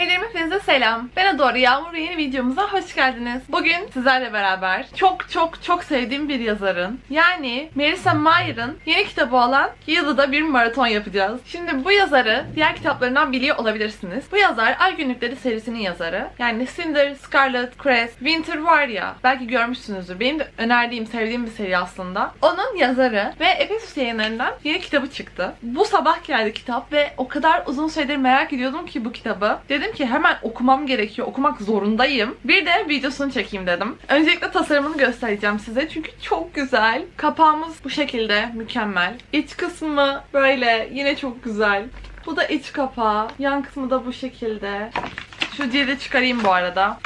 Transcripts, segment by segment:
Heylerim hepinize selam. Ben Adora Yağmur ve yeni videomuza hoş geldiniz. Bugün sizlerle beraber çok çok çok sevdiğim bir yazarın yani Marissa Mayer'ın yeni kitabı olan Yılı'da bir maraton yapacağız. Şimdi bu yazarı diğer kitaplarından biliyor olabilirsiniz. Bu yazar Ay Günlükleri serisinin yazarı. Yani Cinder, Scarlet, Crest, Winter var ya belki görmüşsünüzdür. Benim de önerdiğim, sevdiğim bir seri aslında. Onun yazarı ve Ephesus yayınlarından yeni kitabı çıktı. Bu sabah geldi kitap ve o kadar uzun süredir merak ediyordum ki bu kitabı. Dedim ki hemen okumam gerekiyor, okumak zorundayım. Bir de videosunu çekeyim dedim. Öncelikle tasarımını göstereceğim size çünkü çok güzel. Kapağımız bu şekilde mükemmel. İç kısmı böyle yine çok güzel. Bu da iç kapağı. Yan kısmı da bu şekilde. Şu cildi çıkarayım bu arada.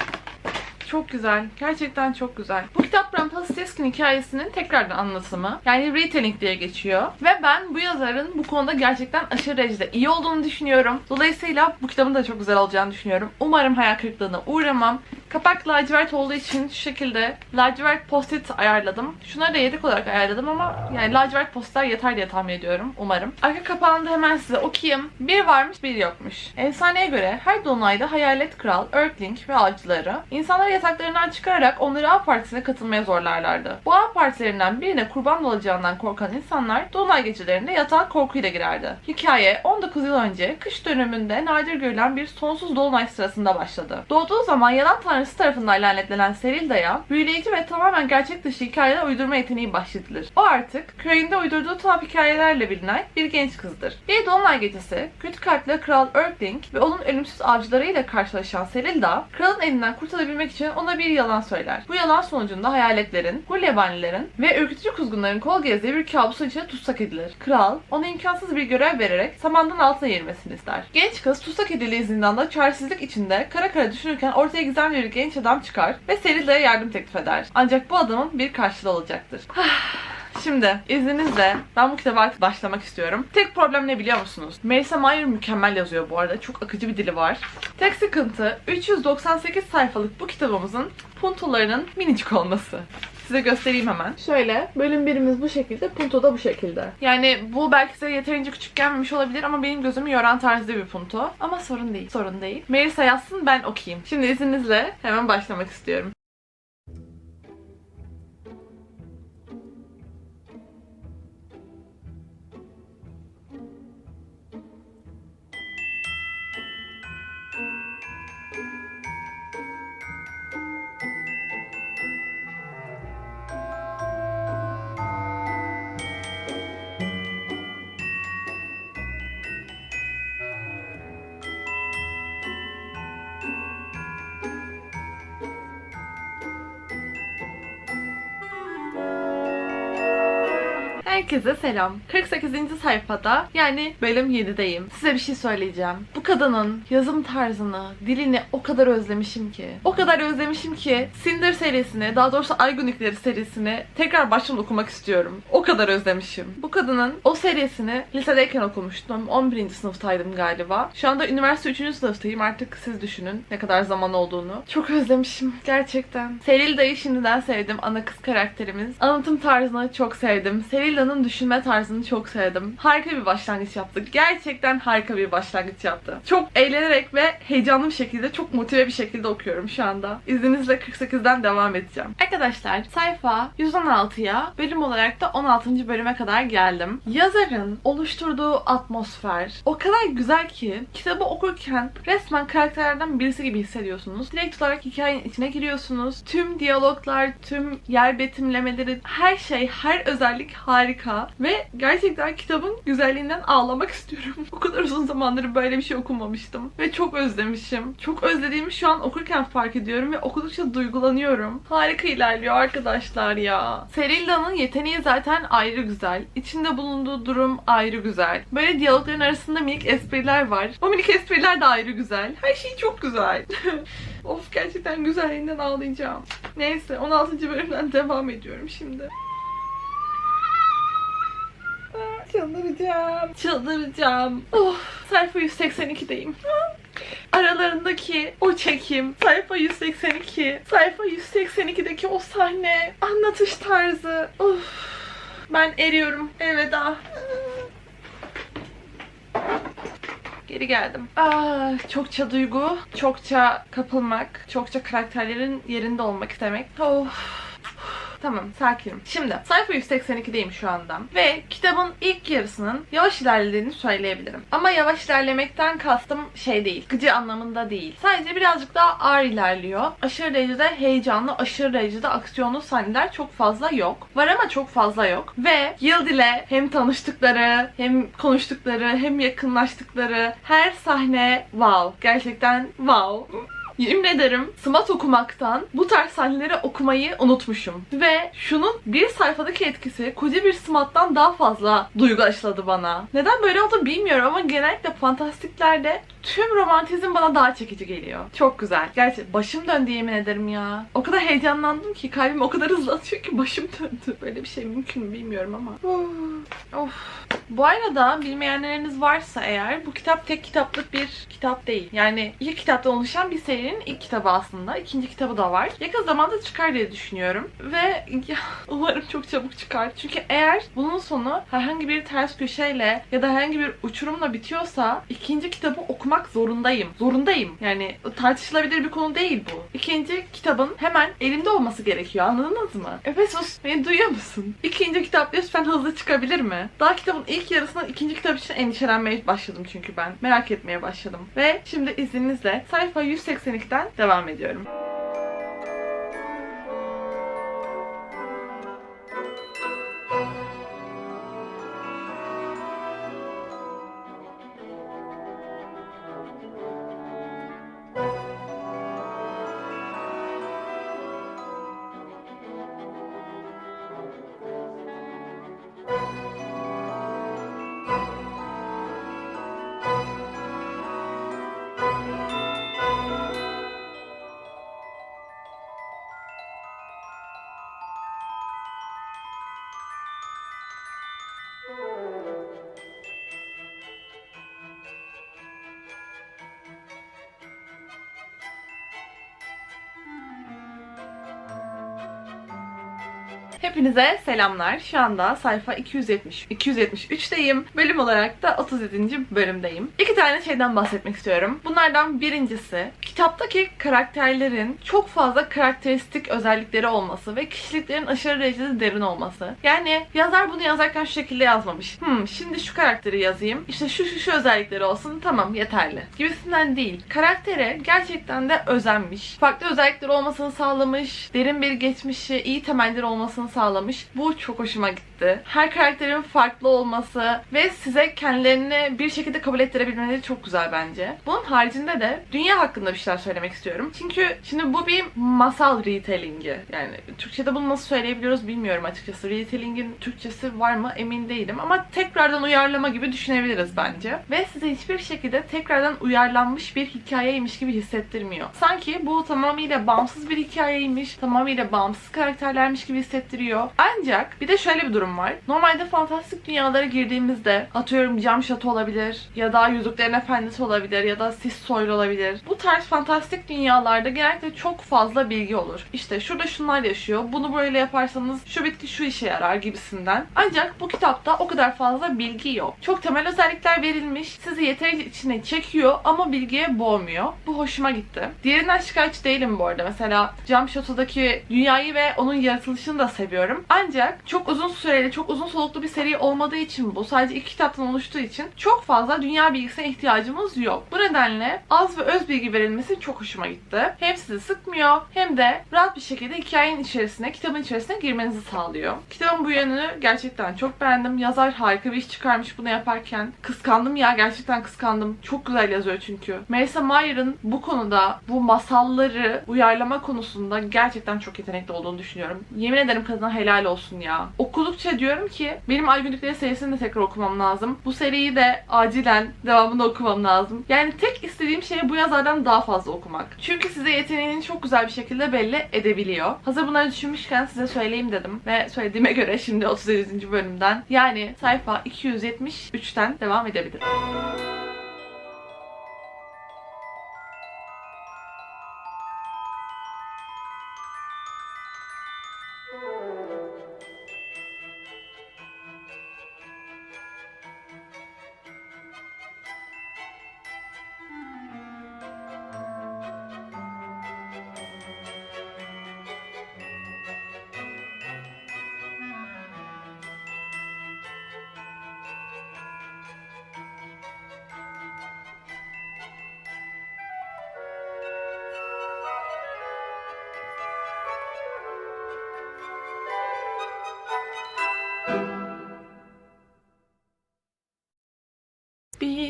Çok güzel. Gerçekten çok güzel. Bu kitap Bram Pasteskin hikayesinin tekrardan anlatımı. Yani retelling diye geçiyor. Ve ben bu yazarın bu konuda gerçekten aşırı derecede iyi olduğunu düşünüyorum. Dolayısıyla bu kitabın da çok güzel olacağını düşünüyorum. Umarım hayal kırıklığına uğramam. Kapak lacivert olduğu için şu şekilde lacivert post-it ayarladım. Şunları da yedek olarak ayarladım ama yani lacivert postitler yeter diye tahmin ediyorum. Umarım. Arka kapağını da hemen size okuyayım. Bir varmış bir yokmuş. Efsaneye göre her dolunayda hayalet kral, Örkling ve avcıları insanları yataklarından çıkararak onları av partisine katılmaya zorlarlardı. Av partilerinden birine kurban olacağından korkan insanlar dolunay gecelerinde yatağa korkuyla girerdi. Hikaye 19 yıl önce kış döneminde nadir görülen bir sonsuz dolunay sırasında başladı. Doğduğu zaman yalan tanrısı tarafından lanetlenen Serilda'ya büyüleyici ve tamamen gerçek dışı hikayeler uydurma yeteneği bahşedilir. O artık köyünde uydurduğu tuhaf hikayelerle bilinen bir genç kızdır. Bir dolunay gecesi kötü kalpli Kral Örkling ve onun ölümsüz avcılarıyla karşılaşan Serilda, kralın elinden kurtulabilmek için ona bir yalan söyler. Bu yalan sonucunda hayaletlerin, hulyabanilerin ve ürkütücü kuzgunların kol gezdiği bir kabusun içine tutsak edilir. Kral, ona imkansız bir görev vererek samandan altına girmesini ister. Genç kız tutsak edildiği zindanda çaresizlik içinde kara kara düşünürken ortaya gizemli bir genç adam çıkar ve Serilda'ya yardım teklif eder. Ancak bu adamın bir karşılığı olacaktır. Şimdi izninizle ben bu kitaba başlamak istiyorum. Tek problem ne biliyor musunuz? Marissa Mayer mükemmel yazıyor bu arada. Çok akıcı bir dili var. Tek sıkıntı 398 sayfalık bu kitabımızın puntolarının minicik olması. Size göstereyim hemen. Şöyle bölüm birimiz bu şekilde, punto da bu şekilde. Yani bu belki size yeterince küçük gelmemiş olabilir ama benim gözümü yoran tarzda bir punto. Ama sorun değil, sorun değil. Marissa yazsın ben okuyayım. Şimdi izninizle hemen başlamak istiyorum. Herkese selam. 48. sayfada yani bölüm 7'deyim. Size bir şey söyleyeceğim. Bu kadının yazım tarzını, dilini o kadar özlemişim ki. O kadar özlemişim ki Cinder serisini, daha doğrusu Ay Günlükleri serisini tekrar baştan okumak istiyorum. O kadar özlemişim. Bu kadının o serisini lisedeyken okumuştum. 11. sınıftaydım galiba. Şu anda üniversite 3. sınıftayım. Artık siz düşünün ne kadar zaman olduğunu. Çok özlemişim gerçekten. Serilda'yı şimdiden sevdim. Ana kız karakterimiz. Anlatım tarzını çok sevdim. Serilda'nın düşünme tarzını çok sevdim. Harika bir başlangıç yaptı. Gerçekten harika bir başlangıç yaptı. Çok eğlenerek ve heyecanlı bir şekilde, çok motive bir şekilde okuyorum şu anda. İzninizle 48'den devam edeceğim. Arkadaşlar sayfa 116'ya bölüm olarak da 16. bölüme kadar geldim. Yazarın oluşturduğu atmosfer o kadar güzel ki kitabı okurken resmen karakterlerden birisi gibi hissediyorsunuz. Direkt olarak hikayenin içine giriyorsunuz. Tüm diyaloglar, tüm yer betimlemeleri, her şey, her özellik harika. Ve gerçekten kitabın güzelliğinden ağlamak istiyorum. o kadar uzun zamandır böyle bir şey okumamıştım. Ve çok özlemişim. Çok özlediğimi şu an okurken fark ediyorum ve okudukça duygulanıyorum. Harika ilerliyor arkadaşlar ya. Serilda'nın yeteneği zaten ayrı güzel. İçinde bulunduğu durum ayrı güzel. Böyle diyalogların arasında minik espriler var. O minik espriler de ayrı güzel. Her şey çok güzel. of gerçekten güzelliğinden ağlayacağım. Neyse 16. bölümden devam ediyorum şimdi. Çıldıracağım. Çıldıracağım. Oh, sayfa 182'deyim. Aralarındaki o çekim, sayfa 182, sayfa 182'deki o sahne, anlatış tarzı. Of. Ben eriyorum. Elveda. geri geldim. Ah, çokça duygu, çokça kapılmak, çokça karakterlerin yerinde olmak istemek. Of. Tamam sakinim. Şimdi sayfa 182'deyim şu anda. Ve kitabın ilk yarısının yavaş ilerlediğini söyleyebilirim. Ama yavaş ilerlemekten kastım şey değil. Gıcı anlamında değil. Sadece birazcık daha ağır ilerliyor. Aşırı derecede heyecanlı, aşırı derecede aksiyonlu sahneler çok fazla yok. Var ama çok fazla yok. Ve Yıldile hem tanıştıkları, hem konuştukları, hem yakınlaştıkları her sahne wow. Gerçekten wow. Yemin ederim SMAT okumaktan bu tarz sahneleri okumayı unutmuşum. Ve şunun bir sayfadaki etkisi koca bir SMAT'tan daha fazla duygu aşıladı bana. Neden böyle oldu bilmiyorum ama genellikle fantastiklerde tüm romantizm bana daha çekici geliyor. Çok güzel. Gerçi başım döndü yemin ederim ya. O kadar heyecanlandım ki kalbim o kadar hızlı atıyor ki başım döndü. Böyle bir şey mümkün mü bilmiyorum ama. of. Bu arada bilmeyenleriniz varsa eğer bu kitap tek kitaplık bir kitap değil. Yani iki kitaptan oluşan bir serinin ilk kitabı aslında. İkinci kitabı da var. Yakın zamanda çıkar diye düşünüyorum. Ve ya, umarım çok çabuk çıkar. Çünkü eğer bunun sonu herhangi bir ters köşeyle ya da herhangi bir uçurumla bitiyorsa ikinci kitabı okumak zorundayım. Zorundayım. Yani tartışılabilir bir konu değil bu. İkinci kitabın hemen elimde olması gerekiyor. Anladınız mı? Efesus beni duyuyor musun? İkinci kitap lütfen hızlı çıkabilir mi? Daha kitabın ilk yarısından ikinci kitap için endişelenmeye başladım çünkü ben. Merak etmeye başladım. Ve şimdi izninizle sayfa 182'den devam ediyorum. Hepinize selamlar. Şu anda sayfa 270 273'teyim. Bölüm olarak da 37. bölümdeyim. İki tane şeyden bahsetmek istiyorum. Bunlardan birincisi kitaptaki karakterlerin çok fazla karakteristik özellikleri olması ve kişiliklerin aşırı derecede derin olması. Yani yazar bunu yazarken şu şekilde yazmamış. Hmm, şimdi şu karakteri yazayım. İşte şu şu şu özellikleri olsun. Tamam yeterli. Gibisinden değil. Karaktere gerçekten de özenmiş. Farklı özellikleri olmasını sağlamış. Derin bir geçmişi, iyi temelleri olmasını sağlamış. Bu çok hoşuma gitti. Her karakterin farklı olması ve size kendilerini bir şekilde kabul ettirebilmeleri çok güzel bence. Bunun haricinde de dünya hakkında bir şeyler söylemek istiyorum. Çünkü şimdi bu bir masal retellingi. Yani Türkçe'de bunu nasıl söyleyebiliyoruz bilmiyorum açıkçası. Retelling'in Türkçesi var mı emin değilim ama tekrardan uyarlama gibi düşünebiliriz bence. Ve size hiçbir şekilde tekrardan uyarlanmış bir hikayeymiş gibi hissettirmiyor. Sanki bu tamamıyla bağımsız bir hikayeymiş, tamamıyla bağımsız karakterlermiş gibi hissettiriyor. Ancak bir de şöyle bir durum var. Normalde fantastik dünyalara girdiğimizde atıyorum cam şato olabilir ya da Yüzüklerin Efendisi olabilir ya da Sis Soylu olabilir. Bu tarz fantastik dünyalarda genellikle çok fazla bilgi olur. İşte şurada şunlar yaşıyor. Bunu böyle yaparsanız şu bitki şu işe yarar gibisinden. Ancak bu kitapta o kadar fazla bilgi yok. Çok temel özellikler verilmiş. Sizi yeterince içine çekiyor ama bilgiye boğmuyor. Bu hoşuma gitti. Diğerinden şikayetçi değilim bu arada. Mesela Cam Şato'daki dünyayı ve onun yaratılışını da seviyorum. Ancak çok uzun süreli, çok uzun soluklu bir seri olmadığı için bu. Sadece iki kitaptan oluştuğu için çok fazla dünya bilgisine ihtiyacımız yok. Bu nedenle az ve öz bilgi verilmesi çok hoşuma gitti. Hem sizi sıkmıyor hem de rahat bir şekilde hikayenin içerisine, kitabın içerisine girmenizi sağlıyor. Kitabın bu yönünü gerçekten çok beğendim. Yazar harika bir iş çıkarmış bunu yaparken. Kıskandım ya gerçekten kıskandım. Çok güzel yazıyor çünkü. Marissa Mayer'ın bu konuda bu masalları uyarlama konusunda gerçekten çok yetenekli olduğunu düşünüyorum. Yemin ederim kadına helal olsun ya. Okudukça diyorum ki benim Ay Günlükleri serisini de tekrar okumam lazım. Bu seriyi de acilen devamını okumam lazım. Yani tek istediğim şey bu yazardan daha fazla okumak. Çünkü size yeteneğini çok güzel bir şekilde belli edebiliyor. Hazır bunları düşünmüşken size söyleyeyim dedim. Ve söylediğime göre şimdi 37. bölümden yani sayfa 273'ten devam edebilirim.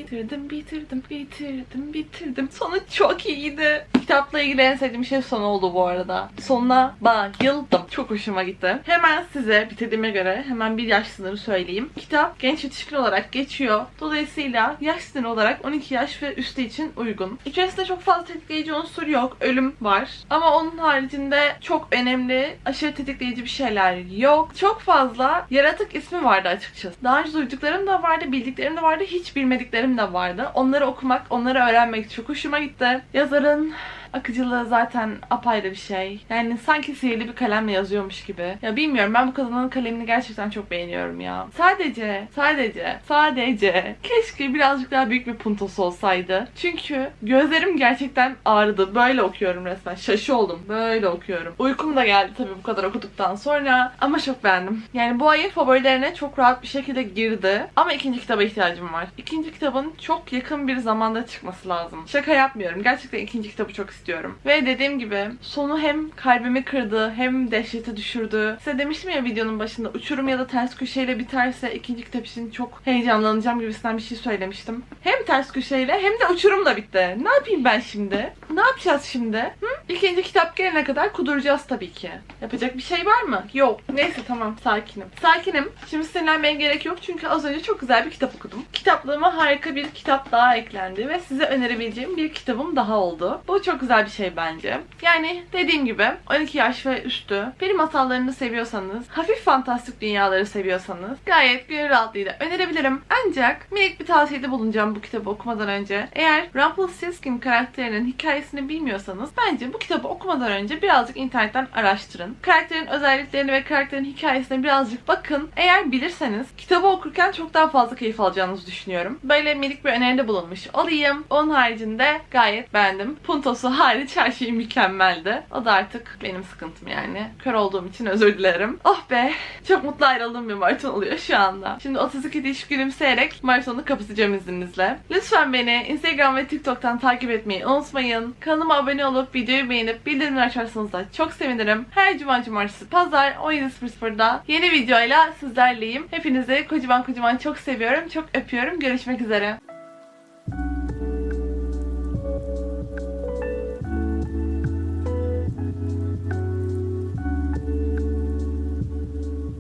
Bitirdim, bitirdim, bitirdim, bitirdim. Sonu çok iyiydi. Kitapla ilgili en sevdiğim şey sonu oldu bu arada. Sonuna bayıldım. Çok hoşuma gitti. Hemen size bitirdiğime göre hemen bir yaş sınırı söyleyeyim. Kitap genç yetişkin olarak geçiyor. Dolayısıyla yaş sınırı olarak 12 yaş ve üstü için uygun. İçerisinde çok fazla tetikleyici unsur yok. Ölüm var. Ama onun haricinde çok önemli, aşırı tetikleyici bir şeyler yok. Çok fazla yaratık ismi vardı açıkçası. Daha önce duyduklarım da vardı, bildiklerim de vardı, hiç bilmediklerim de vardı. Onları okumak, onları öğrenmek çok hoşuma gitti. Yazarın akıcılığı zaten apayrı bir şey. Yani sanki sihirli bir kalemle yazıyormuş gibi. Ya bilmiyorum ben bu kadının kalemini gerçekten çok beğeniyorum ya. Sadece, sadece, sadece keşke birazcık daha büyük bir puntosu olsaydı. Çünkü gözlerim gerçekten ağrıdı. Böyle okuyorum resmen. Şaşı oldum. Böyle okuyorum. Uykum da geldi tabii bu kadar okuduktan sonra. Ama çok beğendim. Yani bu ayın favorilerine çok rahat bir şekilde girdi. Ama ikinci kitaba ihtiyacım var. İkinci kitabın çok yakın bir zamanda çıkması lazım. Şaka yapmıyorum. Gerçekten ikinci kitabı çok istiyorum. Ve dediğim gibi sonu hem kalbimi kırdı hem dehşete düşürdü. Size demiştim ya videonun başında uçurum ya da ters köşeyle biterse ikinci kitap için çok heyecanlanacağım gibisinden bir şey söylemiştim. Hem ters köşeyle hem de uçurumla bitti. Ne yapayım ben şimdi? Ne yapacağız şimdi? Hı? İkinci kitap gelene kadar kuduracağız tabii ki. Yapacak bir şey var mı? Yok. Neyse tamam sakinim. Sakinim. Şimdi sinirlenmeye gerek yok çünkü az önce çok güzel bir kitap okudum. Kitaplığıma harika bir kitap daha eklendi ve size önerebileceğim bir kitabım daha oldu. Bu çok güzel bir şey bence. Yani dediğim gibi 12 yaş ve üstü peri masallarını seviyorsanız, hafif fantastik dünyaları seviyorsanız gayet gönül rahatlığıyla önerebilirim. Ancak minik bir tavsiyede bulunacağım bu kitabı okumadan önce. Eğer Rumpelstiltskin karakterinin hikayesini bilmiyorsanız bence bu kitabı okumadan önce birazcık internetten araştırın. Karakterin özelliklerini ve karakterin hikayesine birazcık bakın. Eğer bilirseniz kitabı okurken çok daha fazla keyif alacağınızı düşünüyorum. Böyle minik bir öneride bulunmuş olayım. Onun haricinde gayet beğendim. Puntosu hariç her şey mükemmeldi. O da artık benim sıkıntım yani. Kör olduğum için özür dilerim. Oh be! Çok mutlu ayrıldığım bir maraton oluyor şu anda. Şimdi 32 diş gülümseyerek maratonu kapatacağım izninizle. Lütfen beni Instagram ve TikTok'tan takip etmeyi unutmayın. Kanalıma abone olup videoyu beğenip bildirimleri açarsanız da çok sevinirim. Her cuma cumartesi pazar 17.00'da yeni videoyla sizlerleyim. Hepinizi kocaman kocaman çok seviyorum. Çok öpüyorum. Görüşmek üzere.